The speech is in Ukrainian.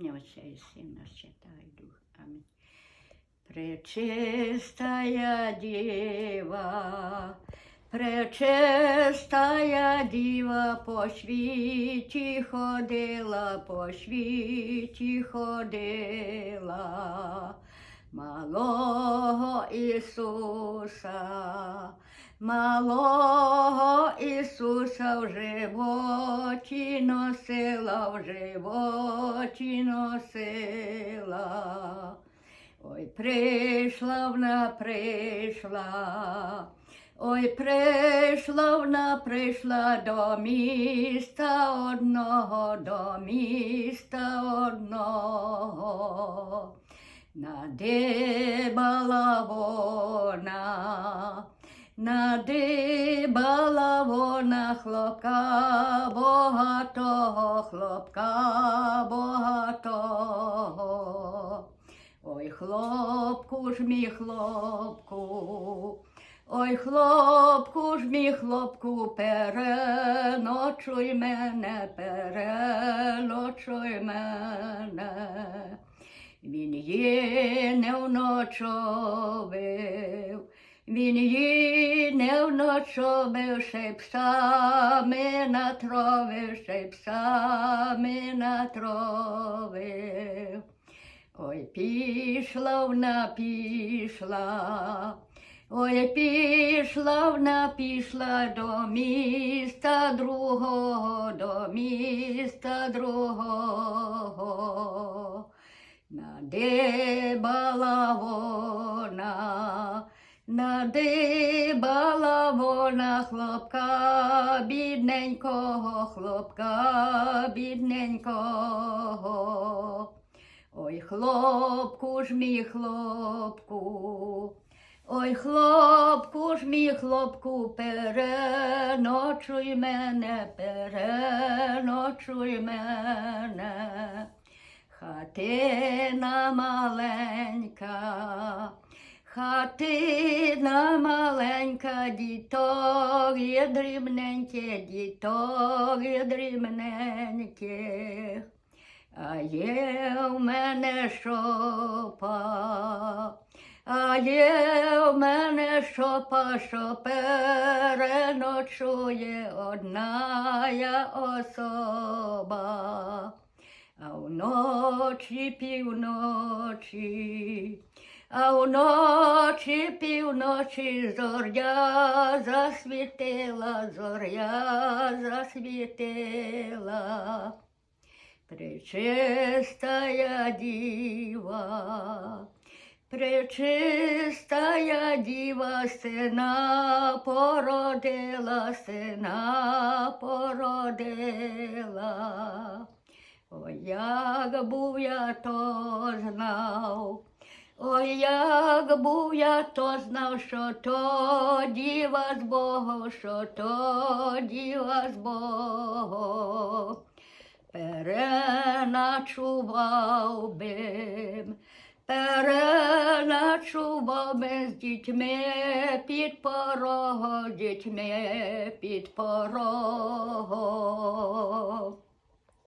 Ім'я Отця і Сина, Святого Духа. Амінь. Пречистая Діва, Пречистая діва по світі ходила, по світі ходила, малого Ісуса, малого Ісуса в животі носила, в животі носила. Ой, прийшла вона, прийшла. Ой, прийшла вона, прийшла до міста одного, до міста одного. Надибала вона, надибала вона хлопка богатого, хлопка богатого. Ой, хлопку ж мій хлопку, ой, хлопку ж мій хлопку, переночуй мене, переночуй мене. Він її не вночовив, він її не вночовив, ще й псами натровив, ще й псами натровив. Ой, пішла вона, пішла, ой, пішла вона, пішла до міста другого, до міста другого. Надибала вона, надибала вона хлопка, бідненького, хлопка, бідненького. Ой, хлопку ж мій хлопку, ой, хлопку ж мій хлопку, переночуй мене, переночуй мене. Хатина маленька, хатина маленька, діток є дрібненьке, діток є дрібненьких. А є в мене шопа, а є в мене шопа, що переночує одна я особа. А вночі півночі, а вночі півночі зоря засвітила, зоря засвітила. Пречистая діва, пречистая діва, сина породила, сина породила. Ой, як був я то знав, ой, як був я то знав, що то діва з Богом, що то діва з Богом. Переночував би, переночував би з дітьми під порогом, дітьми під порогом.